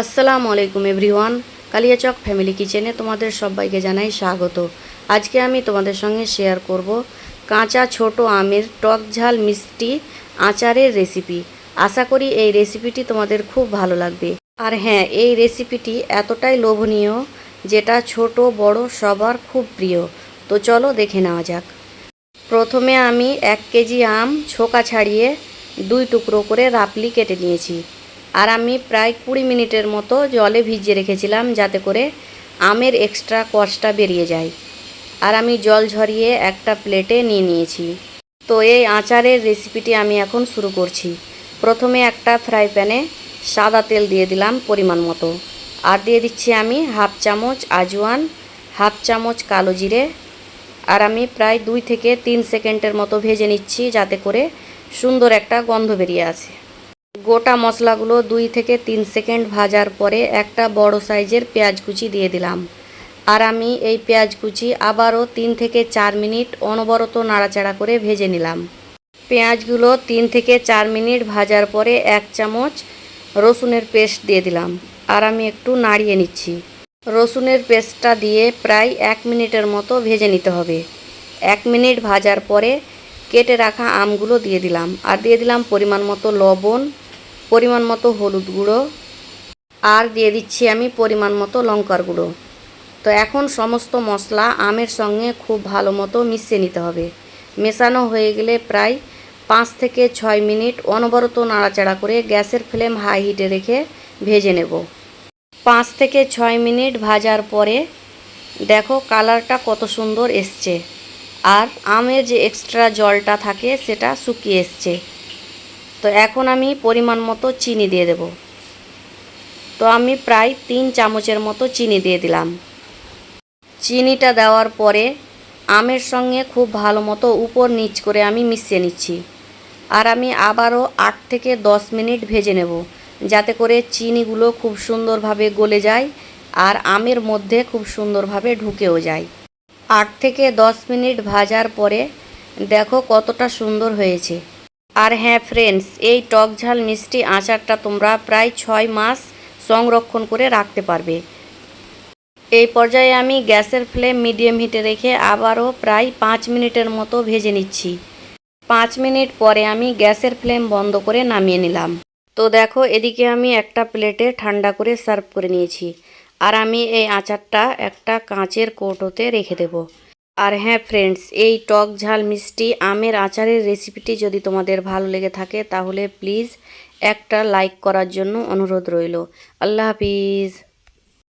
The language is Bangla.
আসসালামু আলাইকুম এভরিওয়ান, কালিয়াচক ফ্যামিলি কিচেনে তোমাদের সবাইকে জানাই স্বাগত। আজকে আমি তোমাদের সঙ্গে শেয়ার করব কাঁচা ছোট আমের টক ঝাল মিষ্টি আচারের রেসিপি। আশা করি এই রেসিপিটি তোমাদের খুব ভালো লাগবে। আর হ্যাঁ এই রেসিপিটি এতটাই লোভনীয় যেটা ছোট, বড়, সবার খুব প্রিয়। তো চলো দেখে নেওয়া যাক। প্রথমে আমি এক কেজি আম ছোকা ছাড়িয়ে দুই টুকরো করে রাপলি কেটে নিয়েছি। আর আমি প্রায় কুড়ি মিনিটের মতো জলে ভিজিয়ে রেখেছিলাম যাতে করে আমের এক্সট্রা কষটা বেরিয়ে যায়। আর আমি জল ঝরিয়ে একটা প্লেটে নিয়ে নিয়েছি। তো এই আচারের রেসিপিটি আমি এখন শুরু করছি। প্রথমে একটা ফ্রাই প্যানে সাদা তেল দিয়ে দিলাম পরিমাণ মতো। আর দিয়ে দিচ্ছি আমি হাফ চামচ আজওয়ান হাফ চামচ কালো জিরে। আর আমি প্রায় দুই থেকে তিন সেকেন্ডের মতো ভেজে নিচ্ছি যাতে করে সুন্দর একটা গন্ধ বেরিয়ে আসে। গোটা মশলাগুলো দুই থেকে তিন সেকেন্ড ভাজার পরে একটা বড় সাইজের পেঁয়াজ কুচি দিয়ে দিলাম। আর আমি এই পেঁয়াজ কুচি আবারও তিন থেকে চার মিনিট অনবরত নাড়াচাড়া করে ভেজে নিলাম। পেঁয়াজগুলো তিন থেকে চার মিনিট ভাজার পরে এক চামচ রসুনের পেস্ট দিয়ে দিলাম। আর আমি একটু নাড়িয়ে নিচ্ছি। রসুনের পেস্টটা দিয়ে প্রায় এক মিনিটের মতো ভেজে নিতে হবে। এক মিনিট ভাজার পরে কেটে রাখা আমগুলো দিয়ে দিলাম। আর দিয়ে দিলাম পরিমাণ মতো লবণ পরিমাণ মতো হলুদ গুঁড়ো। আর দিয়ে দিচ্ছি আমি পরিমাণ মতো লঙ্কার গুঁড়ো। তো এখন সমস্ত মশলা আমের সঙ্গে খুব ভালো মতো মিশিয়ে নিতে হবে। মেশানো হয়ে গেলে প্রায় পাঁচ থেকে ছয় মিনিট অনবরত নাড়াচাড়া করে গ্যাসের ফ্লেম হাই হিটে রেখে ভেজে নেব। পাঁচ থেকে ছয় মিনিট ভাজার পরে দেখো কালারটা কত সুন্দর এসছে। আর আমের যে এক্সট্রা জলটা থাকে সেটা শুকিয়ে এসছে। তো এখন আমি পরিমাণ মতো চিনি দিয়ে দেব। তো আমি প্রায় তিন চামচের মতো চিনি দিয়ে দিলাম। চিনিটা দেওয়ার পরে আমের সঙ্গে খুব ভালো মতো উপর নিচ করে আমি মিশিয়ে নিচ্ছি। আর আমি আবারও আট থেকে দশ মিনিট ভেজে নেব, যাতে করে চিনিগুলো খুব সুন্দরভাবে গলে যায় আর আমের মধ্যে খুব সুন্দরভাবে ঢুকেও যায়। আট থেকে দশ মিনিট ভাজার পরে দেখো কতটা সুন্দর হয়েছে। আর হ্যাঁ ফ্রেন্ডস এই টক ঝাল মিষ্টি আচারটা তোমরা প্রায় ছয় মাস সংরক্ষণ করে রাখতে পারবে। এই পর্যায়ে আমি গ্যাসের ফ্লেম মিডিয়াম হিটে রেখে আবারও প্রায় পাঁচ মিনিটের মতো ভেজে নিচ্ছি। পাঁচ মিনিট পরে আমি গ্যাসের ফ্লেম বন্ধ করে নামিয়ে নিলাম। তো দেখো, এদিকে আমি একটা প্লেটে ঠান্ডা করে সার্ভ করে নিয়েছি। আর আমি এই আচারটা একটা কাঁচের কৌটোতে রেখে দেব। আর হ্যাঁ ফ্রেন্ডস এই টক ঝাল মিষ্টি আমের আচারের রেসিপিটি যদি তোমাদের ভালো লেগে থাকে, তাহলে প্লিজ একটা লাইক করার জন্য অনুরোধ রইল। আল্লাহ হাফিজ।